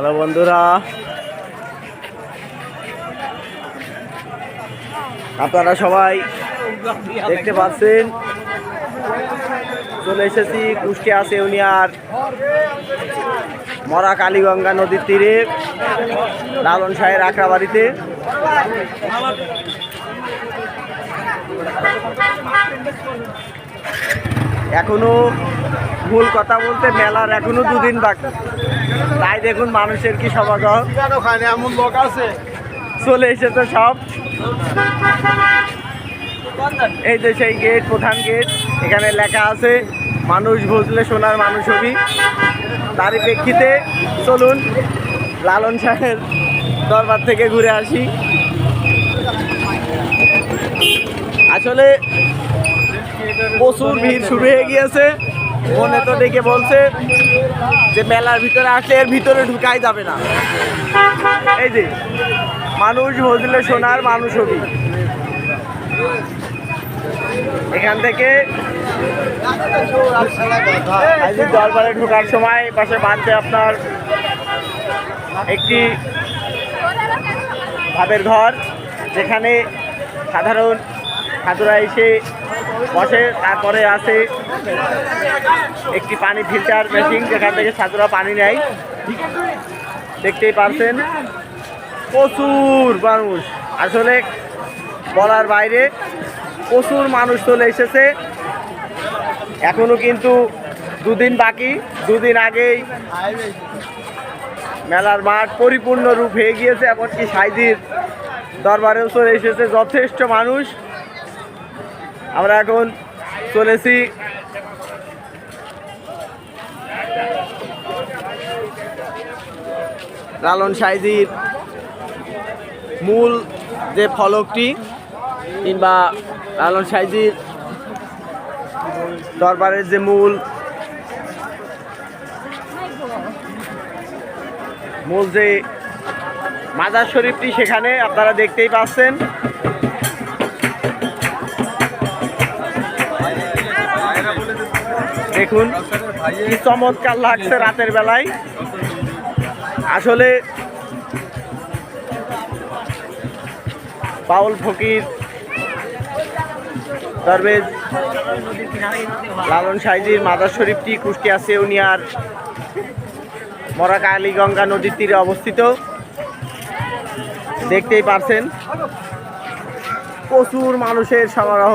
Hello বন্ধুরা। আপনারা সবাই দেখতে পাচ্ছেন, চলে এসেছি কুষ্টিয়া সেউনিয়ার মরা কালীগঙ্গা নদীর তীরে, লালন শাহের আঁকড়াবাড়িতে এখনও ভুল কথা বলতে মেলার এখনও দুদিন বাকি। তাই দেখুন মানুষের কি সমাগম। এমন লোক আছে চলে এসেছে সব। এই যে সেই গেট, প্রধান গেট, এখানে লেখা আছে, মানুষ বুঝলে সোনার মানুষ হবি। তারই প্রেক্ষিতে চলুন লালন শাহের দরবার থেকে ঘুরে আসি। আসলে প্রচুর ভিড় শুরু হয়ে গিয়েছে। মনে তো ডেকে বলছে যে মেলার ভিতরে আসলে এর ভিতরে ঢুকাই যাবে না। এই যে, মানুষ বুঝলে সোনার মানুষ হবি। এখান থেকে দরবারে ঢোকার সময়, পাশে বাঁধতে আপনার একটি ভাবের ঘর, যেখানে সাধারণ সাধুরা এসে বসে, তারপরে আছে একটি পানি ফিল্টার মেশিন যেখান থেকে সাধুরা পানি নেয়। দেখতেই পারছেন, প্রচুর মানুষ। আসলে বলার বাইরে প্রচুর মানুষ চলে এসেছে। এখনও কিন্তু দুদিন বাকি, দুদিন আগেই মেলার মাঠ পরিপূর্ণ রূপ হয়ে গিয়েছে, এমনকি সাইজির দরবারেও চলে এসেছে। যথেষ্ট মানুষ। আমরা এখন চলেছি লালন সাইজির মূল যে ফলকটি কিংবা লালন সাইজির দরবারের যে মূল মূল যে মাজার শরীফটি সেখানে আপনারা দেখতেই পাচ্ছেন। দেখুন, কি চমৎকার লাগছে রাতের বেলায়। আসলে বাউল ফকির দরবেজ লালন সাইজির মাদার শরীফটি কুষ্টিয়া সেউনিয়ার মরা কালীগঙ্গা নদীর তীরে অবস্থিত। দেখতেই পারছেন, প্রচুর মানুষের সমারোহ।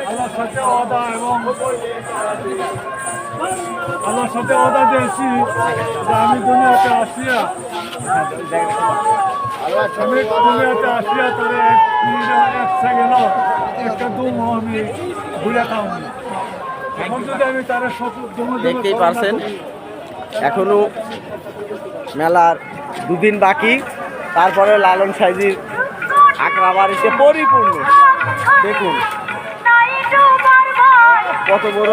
আল্লাহর সাথে অদা এবং আল্লাহর সাথে অদা দিয়েছি আমি দুনিয়াতে আসিয়া দেখতেই পারছেন, এখনও মেলার দুদিন বাকি, তারপরে লালন সাইজির আঁকড়া বাড়িতে পরিপূর্ণ। দেখুন, কত বড়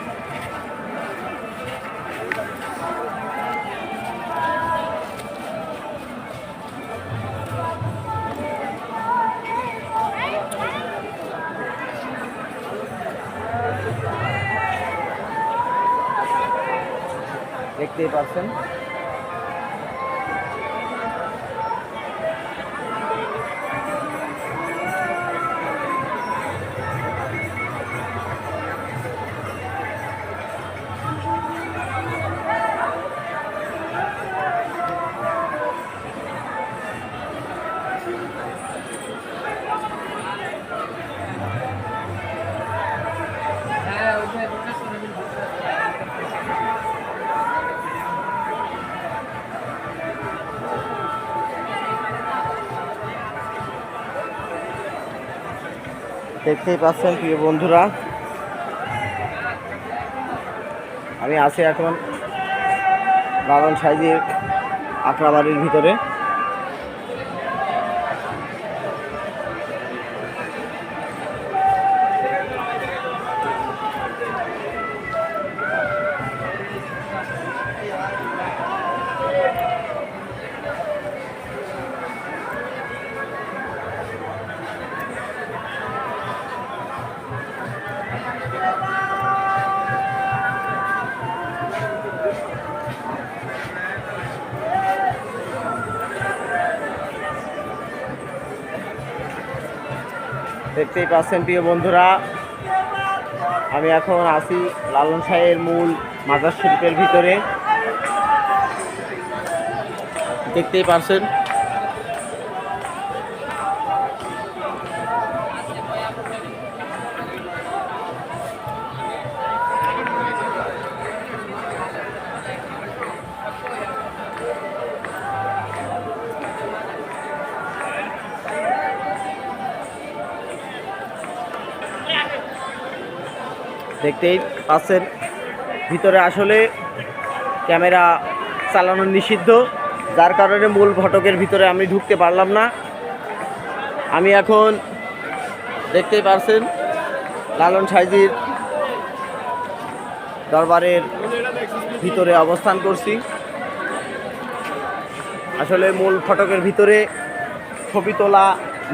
দেখতেই পাচ্ছেন। দেখতেই পাচ্ছেন প্রিয় বন্ধুরা। আমি আছি এখন লালন সাইজের আকড়াবাড়ির ভিতরে। দেখতেই পাচ্ছেন প্রিয় বন্ধুরা। আমি এখন আসি লালন শাহের মূল মাজার শিল্পের ভিতরে। দেখতেই পাচ্ছেন। দেখতেই পাচ্ছেন। ভিতরে আসলে ক্যামেরা চালানো নিষিদ্ধ, যার কারণে মূল ফটকের ভিতরে আমি ঢুকতে পারলাম না। আমি এখন দেখতেই পারছেন, লালন সাইজির দরবারের ভিতরে অবস্থান করছি। আসলে মূল ফটকের ভিতরে ছবি তোলা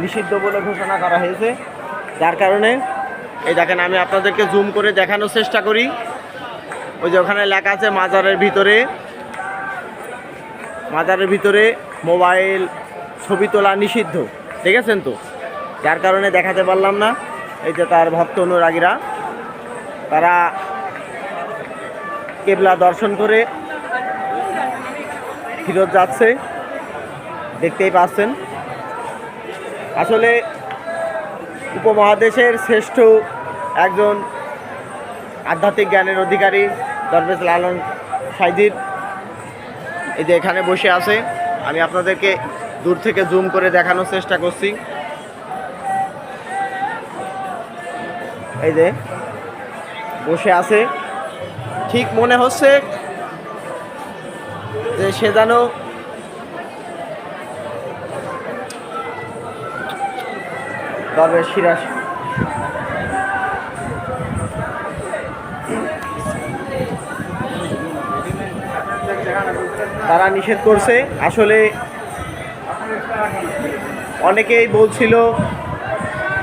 নিষিদ্ধ বলে ঘোষণা করা হয়েছে, যার কারণে এই দেখেন, আমি আপনাদেরকে জুম করে দেখানোর চেষ্টা করি। ওই যে ওখানে লেখা আছে মাজারের ভিতরে। মাজারের ভিতরে মোবাইল, ছবি তোলা নিষিদ্ধ। দেখেছেন তো? যার কারণে দেখাতে পারলাম না। এই যে তার ভক্ত অনুরাগীরা, তারা কেবলা দর্শন করে ফিরত যাচ্ছে। দেখতেই পাচ্ছেন। আসলে উপমহাদেশের শ্রেষ্ঠ একজন আধ্যাত্মিক জ্ঞানের অধিকারী, দরবেশ লালন সাইদির। এই যে এখানে বসে আছে, আমি আপনাদেরকে দূর থেকে জুম করে দেখানোর চেষ্টা করছি। এই যে বসে আছে। ঠিক মনে হচ্ছে যে সে যেন দরবেশ সিরাজ তারা নিষেধ করছে। আসলে অনেকেই বলছিল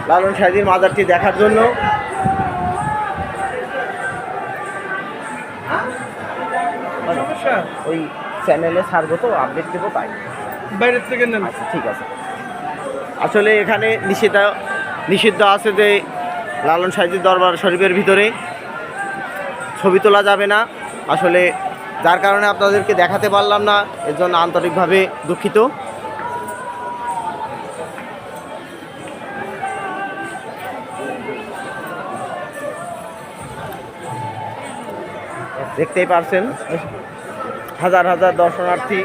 লালন সাহেদির মাজারটি দেখার জন্য। ওই চ্যানেলে ছাড়বো তো আপডেট দেবো তাই। বাইরের থেকে নেন। আচ্ছা ঠিক আছে। আসলে এখানে নিষিদ্ধ নিষিদ্ধ আছে যে লালন সাহিত্যিক দরবার শরীফের ভিতরে ছবি তোলা যাবে না। আসলে যার কারণে আপনাদেরকে দেখাতে পারলাম না, এর জন্য আন্তরিকভাবে দুঃখিত। দেখতেই পারছেন, হাজার হাজার দর্শনার্থী